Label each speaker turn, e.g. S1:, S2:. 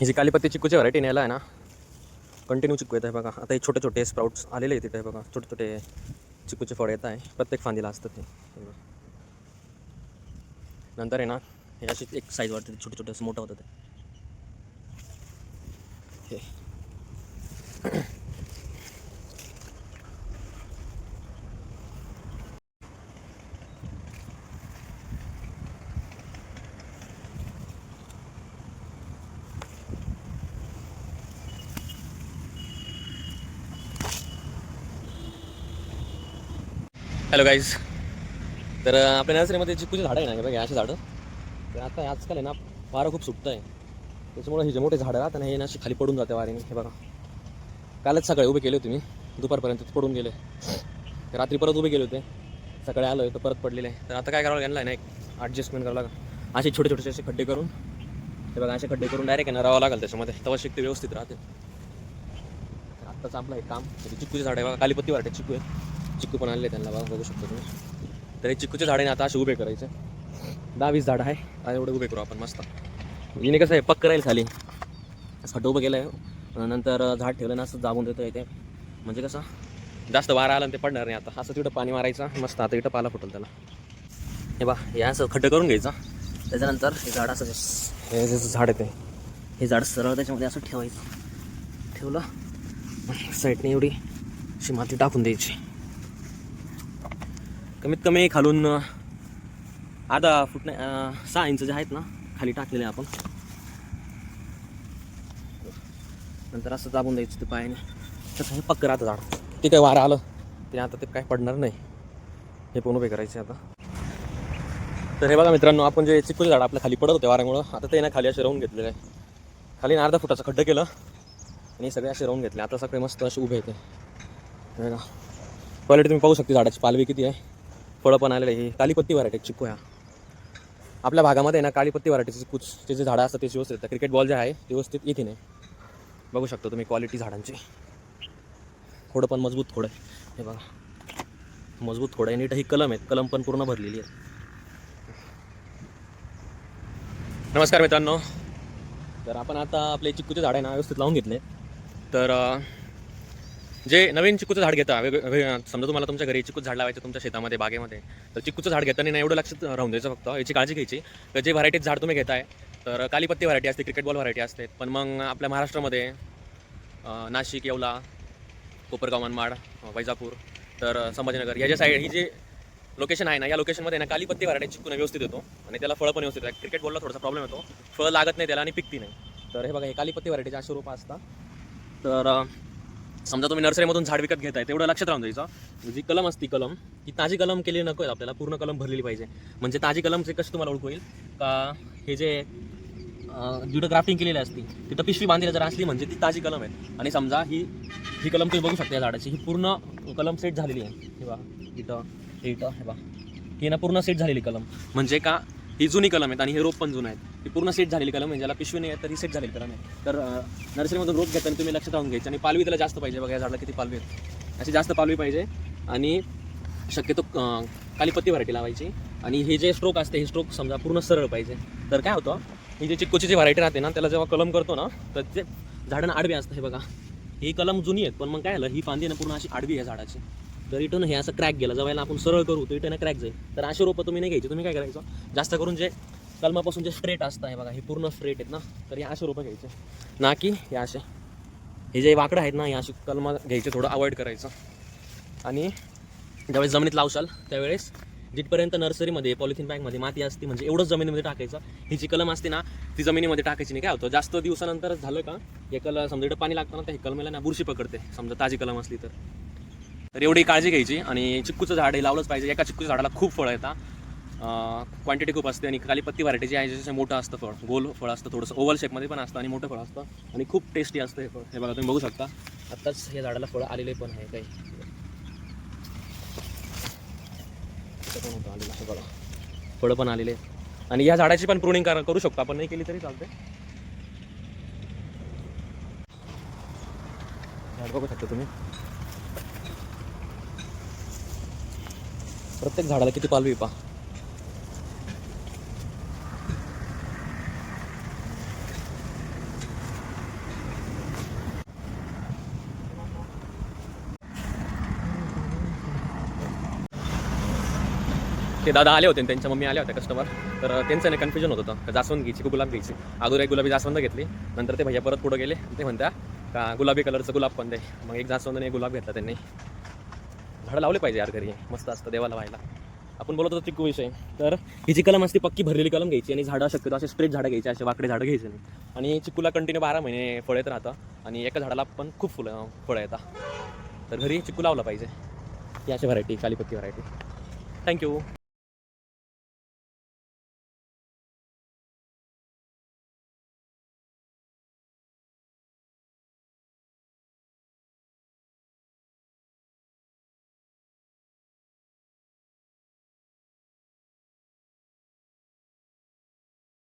S1: ही जी कालीपत्ती चिकूची variety न्यायला आहे ना कंटिन्यू चिकू येत आहे बघा. आता हे छोटे छोटे स्प्राउट्स आलेले आहेत तिथे बघा. छोटे छोटे चिकूचे फळ येत आहे. प्रत्येक फांदीला असतं ते. नंतर आहे ना हे अशी एक साईज वाटते छोटे छोटे असं मोठं होतं ते. हे. हॅलो गाईज तर आपल्या नर्सरीमध्ये चिकूची झाडं आहे ना बघा अशी झाडं. तर आता आजकाल आहे ना वारं खूप सुटतं आहे त्याच्यामुळे हे जे मोठे झाडं राहतात ना हे ना अशी खाली पडून जाते वारीने. हे बघा. कालच सकाळी उभे केले होते मी. दुपारपर्यंत पडून गेले. रात्री परत उभे गेले होते. सकाळी आलो तर परत पडलेले आहे. तर आता काय करावं लागेल ना एक ॲडजस्टमेंट करावं लागेल. असे छोटे छोटे असे खड्डे करून. हे बघा असे खड्डे करून डायरेक्ट आहे ना राहावं लागेल त्याच्यामध्ये. तेव्हा शिकते व्यवस्थित राहते. आत्ताच आपलं हे काम चिकूचे झाड आहे बघा कालीपत्ती वाटते चिकू आहे चिकू पण आणले त्यांना बघा बघू शकतो तुम्ही. तर हे चिकूचे झाडे ना आता असे उभे करायचे. दहा वीस झाडं आहे. आता एवढे उभे करू आपण मस्त. हिने कसं आहे पक्क राहील खाली. असं उभं केलं आहे नंतर झाड ठेवलं ना असं जाबून देतं इथे म्हणजे कसं जास्त वारा आला ते पडणार नाही आता. असं तिथं पाणी मारायचं. मस्त आता इथं पाला फुटल त्याला. हे बा हे असं खड्डं करून घ्यायचं. त्याच्यानंतर हे झाड असं हे जे झाड आहे ते. हे झाड सरळ त्याच्यामध्ये असं ठेवायचं. ठेवलं. साईडने एवढी अशी माती टाकून द्यायची. कमीत कमी खालून आता फुट नाही सहा इंच जे आहेत ना खाली टाकलेले आपण. नंतर असं दाबून द्यायचं ते पायाने. तसं हे पक्क राहतं झाड. ते काय वारं आलं ते आता ते काय पडणार नाही. हे पण उभे करायचे आता. तर हे बघा मित्रांनो आपण जे चिकूचे झाड आपल्या खाली पडत होते वाऱ्यामुळं आता ते ना खाली असे राहून घेतलेले आहे. खाली ना अर्धा फुटाचं खड्डं केलं आणि सगळे असे राहून घेतले. आता सगळे मस्त असे उभे येते बघा. क्वालिटी तुम्ही पाहू शकते झाडाची पालवी किती आहे. फळं पण आलेले आहे. कालीपत्ती व्हरायटी चिकू ह्या. आपल्या भागामध्ये ना कालीपत्ती व्हरायटीचे चिकूचे जे झाडं असतात ते व्यवस्थित येतात क्रिकेट बॉल जे आहे ते व्यवस्थित येते नाही. बघू शकता तुम्ही क्वालिटी झाडांची. थोडं पण मजबूत थोडं आहे. हे बघा. मजबूत थोडं आहे. नीट ही कलम आहेत. कलम पण पूर्ण भरलेली आहे नमस्कार मित्रांनो. तर आपण आता आपले चिक्कूचे झाड आहे ना व्यवस्थित लावून घेतले. तर जे नवीन चिकूचं झाड घेता वेग समजा तुम्हाला तुमच्या घरी चिकूचं झाड लावायचं तुमच्या शेतामध्ये बागेमध्ये तर चिकूचं झाड घेताना नाही एवढं लक्षात राहून द्यायचं फक्त. याची काळजी घ्यायची. तर जे व्हरायटीज झाड तुम्ही घेताय तर कालीपत्ती व्हरायटी असते क्रिकेट बॉल व्हरायटी असते पण मग आपल्या महाराष्ट्रामध्ये नाशिक येवला कोपरगाव मनमाड वैजापूर तर संभाजीनगर या ज्या साईड ही जे लोकेशन आहे ना या लोकेशनमध्ये ना कालीपत्ती व्हरायटी चिकून व्यवस्थित येतो आणि त्याला फळं पण व्यवस्थित आहे क्रिकेट बॉलला थोडासा प्रॉब्लेम येतो. फळं लागत नाही त्याला आणि पिकती नाही. तर हे बघा हे कालीपत्ती व्हरायटीचे असे रोपं असतात. तर समजा तुम्ही नर्सरीमधून झाड विकत घेताय तेवढं लक्षात राहून द्यायचं. म्हणजे जी कलम असती कलम ती ताजी कलम केली नको आपल्याला पूर्ण कलम भरलेली पाहिजे. म्हणजे ताजी कलमचे कशी तुम्हाला ओळख होईल का हे जे जिथं ग्राफ्टिंग केलेली असती तिथं पिशवी बांधलेली जर असली म्हणजे ती ताजी कलम आहे. आणि समजा ही ही कलम तुम्ही बघू शकता या झाडाची. ही पूर्ण कलम सेट झालेली आहे. हे बघा इथं इथं हे बा ही ना पूर्ण सेट झालेली कलम. म्हणजे का ही जुनी कलम आहेत आणि हे रोप पण जुनं आहेत. ती पूर्ण सेट झालेली कलम म्हणजे ज्याला पिशवी नाही आहे तर ही सेट झालेली कलम आहे. तर नर्सरीमधून रोप घेताना तुम्ही लक्षात राहून घ्यायचं. आणि पालवी त्याला जास्त पाहिजे. बघा या झाडाला किती पालवी आहेत. अशी जास्त पालवी पाहिजे. आणि शक्यतो खाली कालीपत्ती व्हरायटी लावायची. आणि हे जे स्ट्रोक असते हे स्ट्रोक समजा पूर्ण सरळ पाहिजे. तर काय होतं ही जे चिक्कूची जी व्हरायटी राहते ना त्याला जेव्हा कलम करतो ना तर ते झाडांना आडवी असतं. हे बघा ही कलम जुनी आहेत पण मग काय झालं ही फांदी ना पूर्ण अशी आडवी आहे झाडाची. तर इथून हे असं क्रॅक गेलं. जेव्हा आपण सरळ करू तर इथं क्रॅक जाईल. तर अशी रोपं तुम्ही नाही घ्यायची. तुम्ही काय करायचं जास्त करून जे कलमापासून जे स्ट्रेट असतं आहे बघा हे पूर्ण स्ट्रेट आहेत ना. तर हे असे रोपं घ्यायचे. ना की हे असे. हे जे वाकडं आहेत ना हे अशी कलमा घ्यायचे थोडं अवॉइड करायचं. आणि ज्यावेळेस जमिनीत लावशाल त्यावेळेस जिथपर्यंत नर्सरीमध्ये पॉलिथिन बॅगमध्ये माती असते म्हणजे एवढंच जमिनीमध्ये टाकायचं. ही जी कलम असते ना ती जमिनीमध्ये टाकायची नाही. काय होतं? जास्त दिवसानंतर झालं का हे कल समजा इथं पाणी लागतं ना तर हे कलमेला ना बुरशी पकडते. समजा ताजी कलम असली तर. तर एवढी काळजी घ्यायची आणि चिक्कूचं झाड हे लावलंच पाहिजे. एका चिक्कूच्या झाडाला खूप फळं येतात. क्वांटिटी खूप असते आणि कालीपत्ती व्हरायटी जी आहे जसं मोठं असतं फळ गोल फळ असतं थोडंसं ओव्हल शेपमध्ये पण असतं आणि मोठं फळ असतं आणि खूप टेस्टी असतं हे फळ. हे बघा तुम्ही बघू शकता. आत्ताच हे झाडाला फळं आलेले पण आहे काही. पण होतं आलेलं हे बघा फळं पण आलेले. आणि या झाडाची पण प्रुनिंग करू शकतो. आपण नाही केली तरी चालते. झाड बघू शकता तुम्ही. प्रत्येक झाडाला किती पालवी पा ते दादा आले होते त्यांच्या मम्मी आल्या होत्या कस्टमर तर त्यांचं नाही कन्फ्युजन होत होतं. का जास्वंद घ्यायची की गुलाब घ्यायची? अगोदर एक गुलाबी जास्वंद घेतली. नंतर ते भैया परत पुढे गेले. ते म्हणत्या का गुलाबी कलरचं गुलाब पण दे मग एक जास्वंद आणि एक गुलाब घेतला त्यांनी. झाडं लावले पाहिजे यार घरी. मस्त असतं देवाला व्हायला. आपण बोलत होतो चिक्कू विषय. तर ही जी कलम असते पक्की भरलेली कलम घ्यायची आणि झाडं शक्यतो असे स्ट्रेट झाडं घ्यायचे असे वाकडे झाडं घ्यायचे नाही. आणि चिक्कूला कंटिन्यू बारा महिने फळ येत राहतं. आणि एका झाडाला पण खूप फुलं फळं येतात. तर घरी चिक्कू लावलं पाहिजे. ही अशी व्हरायटी कालीपत्ती व्हरायटी थँक्यू